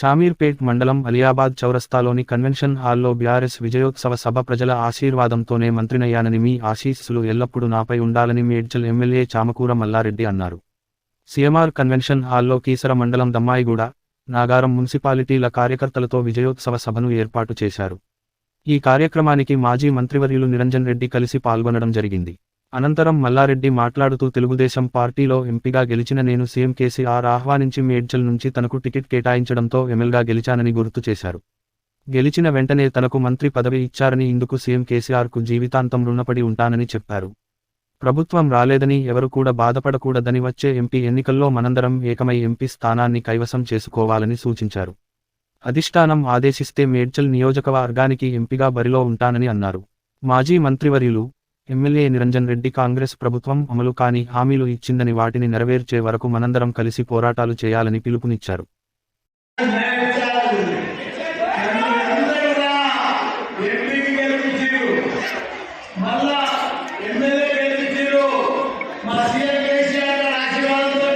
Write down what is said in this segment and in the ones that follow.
షామీర్పేట్ మండలం అలియాబాద్ చౌరస్తాలోని కన్వెన్షన్ హాల్లో బీఆర్ఎస్ విజయోత్సవ సభ ప్రజల ఆశీర్వాదంతోనే మంత్రినయ్యానని మీ ఆశీస్సులు ఎల్లప్పుడూ నాపై ఉండాలని మేడ్చల్ ఎమ్మెల్యే చామకూర మల్లారెడ్డి అన్నారు. సీఎంఆర్ కన్వెన్షన్ హాల్లో కీసర మండలం దమ్మాయిగూడ నాగారం మున్సిపాలిటీల కార్యకర్తలతో విజయోత్సవ సభను ఏర్పాటు చేశారు. ఈ కార్యక్రమానికి మాజీ మంత్రివర్యులు నిరంజన్ రెడ్డి కలిసి పాల్గొనడం జరిగింది. అనంతరం మల్లారెడ్డి మాట్లాడుతూ తెలుగుదేశం పార్టీలో ఎంపీగా గెలిచిన నేను సీఎం కేసీఆర్ ఆహ్వానించి మేడ్చల్ నుంచి తనకు టికెట్ కేటాయించడంతో ఎమ్మెల్గా గెలిచానని గుర్తు చేశారు. గెలిచిన వెంటనే తనకు మంత్రి పదవి ఇచ్చారని ఇందుకు సీఎం కేసీఆర్కు జీవితాంతం రుణపడి ఉంటానని చెప్పారు. ప్రభుత్వం రాలేదని ఎవరు కూడా బాధపడకూడదని వచ్చే ఎంపీ ఎన్నికల్లో మనందరం ఏకమై ఎంపీ స్థానాన్ని కైవసం చేసుకోవాలని సూచించారు. అధిష్టానం ఆదేశిస్తే మేడ్చల్ నియోజకవర్గానికి ఎంపీగా బరిలో ఉంటానని అన్నారు. మాజీ మంత్రివర్యులు ఎమ్మెల్యే నిరంజన్ రెడ్డి కాంగ్రెస్ ప్రభుత్వం అమలు కాని హామీలు ఇచ్చిందని వాటిని నెరవేర్చే వరకు మనందరం కలిసి పోరాటాలు చేయాలని పిలుపునిచ్చారు ఎంపీకి గెలిపించారు మళ్ళా ఎమ్మెల్యే గెలిపించారు మా సీఎం కేసీఆర్ గారి ఆశీర్వాదంతో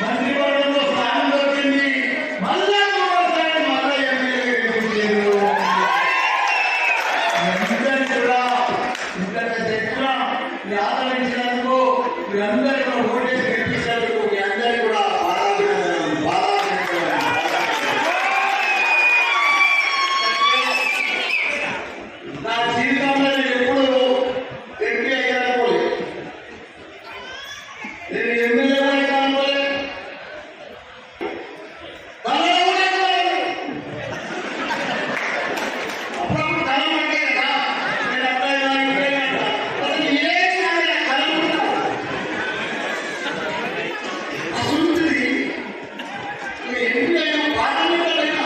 మంత్రివర్గంలో స్థానం దొరికింది మళ్ళా ఇంకోసారి మళ్ళా ఎమ్మెల్యే గెలిపించారు అందరినీ కూడా ఇంతటి శక్తిగా మీ ఆదరించినందుకు మీ అందరికీ కూడా ఓటేసి గెలిపించినందుకు మీ అందరికీ కూడా పాదాభివందనాలు, పాదాభివందనాలు. నా జీవితంలో నేను ఎప్పుడు ఎంపీ అయ్యానుకోలేదు నేను ఎమ్మెల్యే కూడా అయ్యానుకోలేదు కళలో కూడా అయ్యాను. అప్పుడప్పుడు కళ అంటే కదా నేను అబ్బాయి నా ఇంట్లో అంటా. అసలు ఏం కాదు, ఆ కళ కూడా. అసలుంటిది నేను ఎంపీ అయిన పార్లమెంట్లో అయినా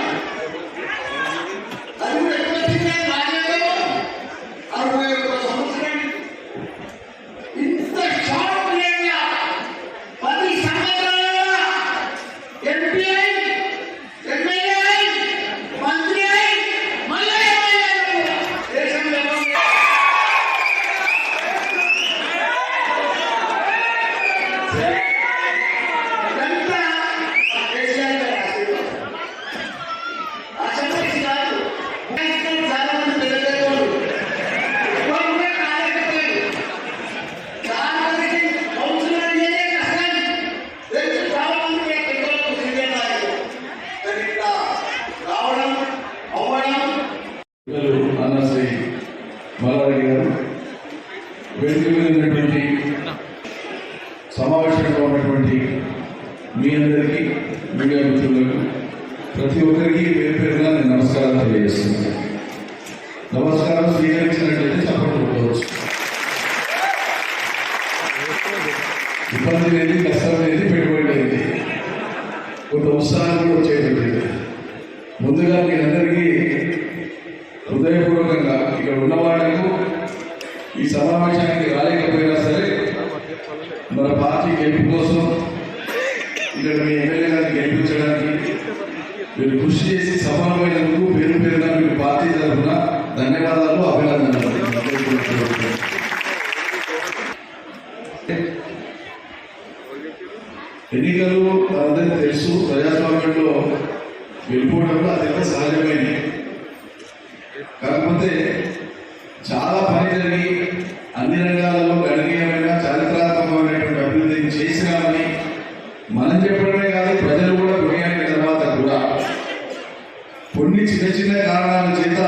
అది కూడా ఎక్కడ తిరిగాను రాలేదు అరవై ఒక్క సంవత్సరాలు ఇంత షార్ట్ పీరియడ్గా పది సంవత్సరాల ఎంపీ అయి, ఎమ్మెల్యే అయి, మంత్రి అయి, మళ్ళా ఎమ్మెల్యే అయ్యారు. దేశంలో ఎవరు లేరు. ఇదంతా కేసీఆర్ గారి ఆశీర్వాదం. అసలు కాదు ఉపాధ్యాయులు చాలా మంది తెలియజేయరు వాళ్ళు కూడా కాలేకపోయారు దానికి కౌన్సిలర్ అయ్యేదే కష్టం తెలుసు చాలా మంది ఎక్కడో సీనియర్ నాయకులు కానీ ఇక్కడ రావడం పిల్లలు మల్లారెడ్డి గారు వేదిక మీద ఉన్నటువంటి సమావేశంగా ఉన్నటువంటి మీ అందరికీ మీడియా మిత్రులకు ప్రతి ఒక్కరికి పేరు పేరుగా నేను నమస్కారం తెలియజేస్తున్నాను. నమస్కారం స్వీకరించినట్లయితే చప్పట్లు ఇబ్బంది లేదు కష్టం లేదు పెట్టుబడి లేదు. కొంత ఉత్సాహం కూడా వచ్చేటువంటి ముందుగా మీ అందరికీ ఇక్కడ ఉన్న ఈ సమావేశానికి రాలేకపోయినా సరే మన పార్టీ గెలుపు కోసం ఇక్కడ మీ ఎమ్మెల్యే గారిని గెలిపించడానికి మీరు కృషి చేసి సఫలమైనందుకు పేరు పేరున మీకు పార్టీ తరఫున ధన్యవాదాలు అభినందనలు. ఎన్నికలు అందరికీ తెలుసు ప్రజాస్వామ్యంలో వెళ్ళిపోవడంలో అత్యంత సహజమైనవి. కాకపోతే కొన్ని చిన్న చిన్న కారణాల చేత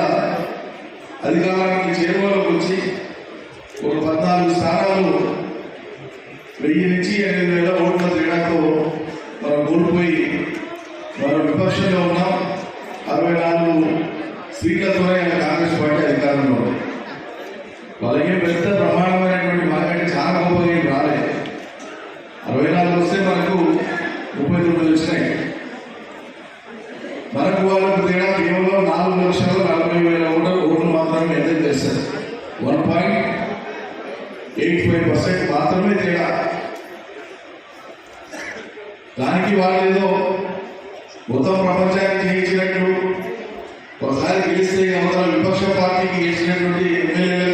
అధికారానికి చేరువలోకి వచ్చి ఒక పద్నాలుగు స్థానాలు వెయ్యి నుంచి ఎనిమిది వేల ఓట్ల తేడాతో మనం కోల్పోయి మనం విపక్షంలో ఉన్నాం. అరవై నాలుగు సీట్లతోనే కాంగ్రెస్ పార్టీ అధికారంలో వాళ్ళకి పెద్ద ప్రమాణమైనటువంటి మనకంటే చాలా గొప్పగా ఏం రాలేదు అరవై నాలుగు వస్తే మనకు ముప్పై తొమ్మిది వచ్చినాయి. లక్షల నలభై వేల ఓట్ల ఓట్లు మాత్రమే ఎంత చేస్తారు one point eight five percent మాత్రమే తేడా దానికి వాళ్ళేదో మొత్తం ప్రపంచానికి జయించినట్టు ఒకసారి గెలిస్తే అవతల విపక్ష పార్టీకి గెలిచినటువంటి ఎమ్మెల్యేలు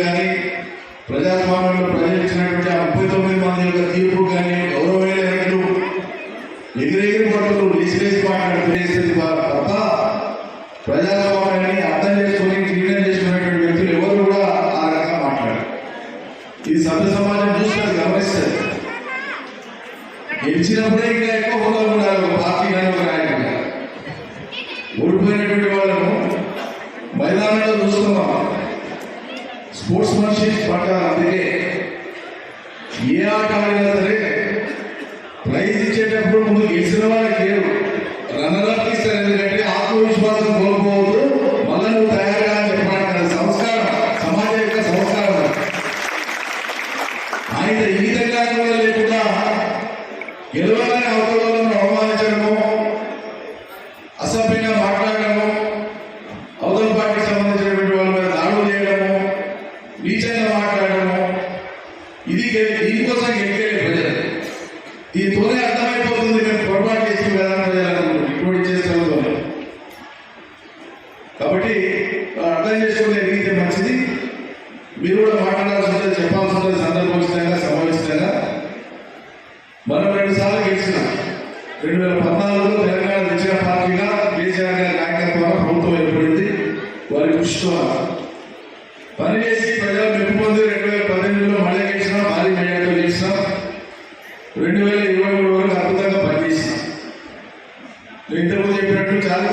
ఓడిపోయినటువంటి వాళ్ళను మైదానంలో చూస్తున్నాం స్పోర్ట్స్ మనిషి పట్టాలి అందుకే ఏ ఆట ఆడినా సరే ప్రైజ్ ఇచ్చేటప్పుడు ముందు గెలిచిన వాళ్ళకి లేరు. రన్నరప్ ఇస్తారు ఎందుకంటే ఆత్మవిశ్వాసం కోల్పోవద్దు. మళ్ళీ నువ్వు తయారుగా అని సంస్కారం సమాజ యొక్క సంస్కారం. ఆయన ఈ విధంగా కూడా లేకుండా గెలవాలని అవకాశం ఇది దీనికోసం గెలికేది ప్రజలు దీంతోనే అర్థమైపోతుంది మేము పొరపాటు చేసిన విధానం ప్రజలకు ఇప్పుడు చేస్తున్నది కాబట్టి అర్థం చేసుకునే రీతి మంచిది. మీరు కూడా మాట్లాడాల్సి ఉంటుంది చెప్పాల్సి ఉంటుంది సందర్భోచితంగా సమావేశంగా మనం రెండు సార్లు గెలిచినాం. రెండు వేల పద్నాలుగులో తెలంగాణ విజయ పార్టీగా కేసీఆర్ గారి నాయకత్వంలో ప్రభుత్వం ఏర్పడింది. వారి కృషితో పనిచేసి ప్రజలు మెప్పు పొంది పద్దెనిమిదిలో మళ్ళీ గెలిచినాం భారీ మెజార్టీతో గెలిచినాం రెండు వేల ఇరవై మూడు వరకు అద్భుతంగా పనిచేసినాం ఇంతకుముందు చెప్పినట్టు చాలా